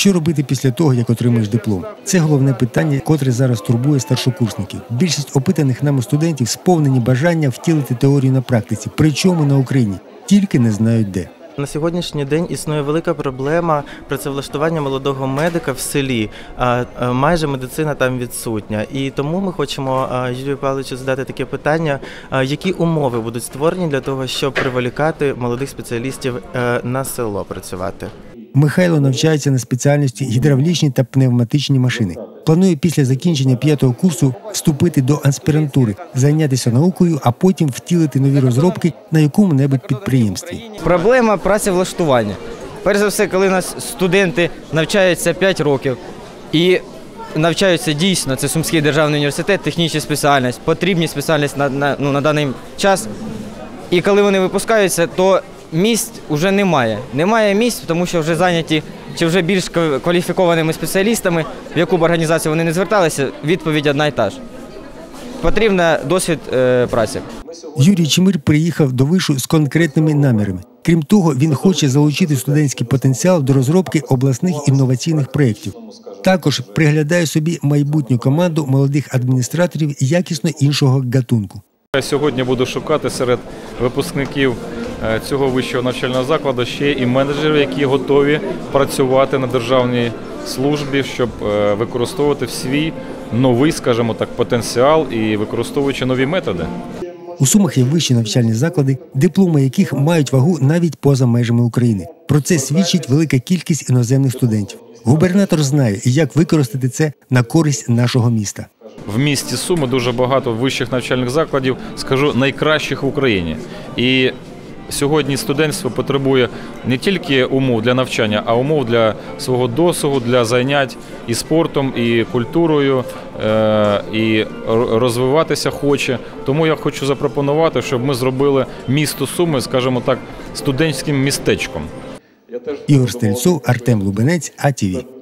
Що робити після того, як отримаєш диплом? Це головне питання, котре зараз турбує старшокурсників. Більшість опитаних нами студентів сповнені бажання втілити теорію на практиці, причому на Україні, тільки не знають де. На сьогоднішній день існує велика проблема працевлаштування молодого медика в селі. Майже медицина там відсутня. І тому ми хочемо Юрію Павловичу задати таке питання: які умови будуть створені для того, щоб приволікати молодих спеціалістів е, на село працювати? Михайло навчається на спеціальності гідравлічні та пневматичні машини. Планує після закінчення п'ятого курсу вступити до аспірантури, зайнятися наукою, а потім втілити нові розробки на якому-небудь підприємстві. Проблема працевлаштування. Перш за все, коли нас студенти навчаються 5 років і навчаються дійсно, це Сумський державний університет, технічна спеціальність, потрібні спеціальність на, на, ну, на даний час. І коли вони випускаються, то місць вже немає. Немає місць, тому що вже зайняті чи вже більш кваліфікованими спеціалістами, в яку б організацію вони не зверталися, відповідь одна і та ж. Потрібен досвід е, праці. Юрій Чмир приїхав до вишу з конкретними намірами. Крім того, він хоче залучити студентський потенціал до розробки обласних інноваційних проєктів. Також приглядає собі майбутню команду молодих адміністраторів якісно іншого гатунку. Я сьогодні буду шукати серед випускників цього вищого навчального закладу ще і менеджерів, які готові працювати на державній службі, щоб е, використовувати свій новий, скажімо так, потенціал і використовуючи нові методи. У Сумах є вищі навчальні заклади, дипломи яких мають вагу навіть поза межами України. Про це свідчить велика кількість іноземних студентів. Губернатор знає, як використати це на користь нашого міста. В місті Суми дуже багато вищих навчальних закладів, скажу, найкращих в Україні. І сьогодні студентство потребує не тільки умов для навчання, а умов для свого досугу, для занять і спортом, і культурою, е, і розвиватися хоче. Тому я хочу запропонувати, щоб ми зробили місто Суми, скажімо так, студентським містечком. Ігор Стрельцов, Артем Лубенець, АТВ.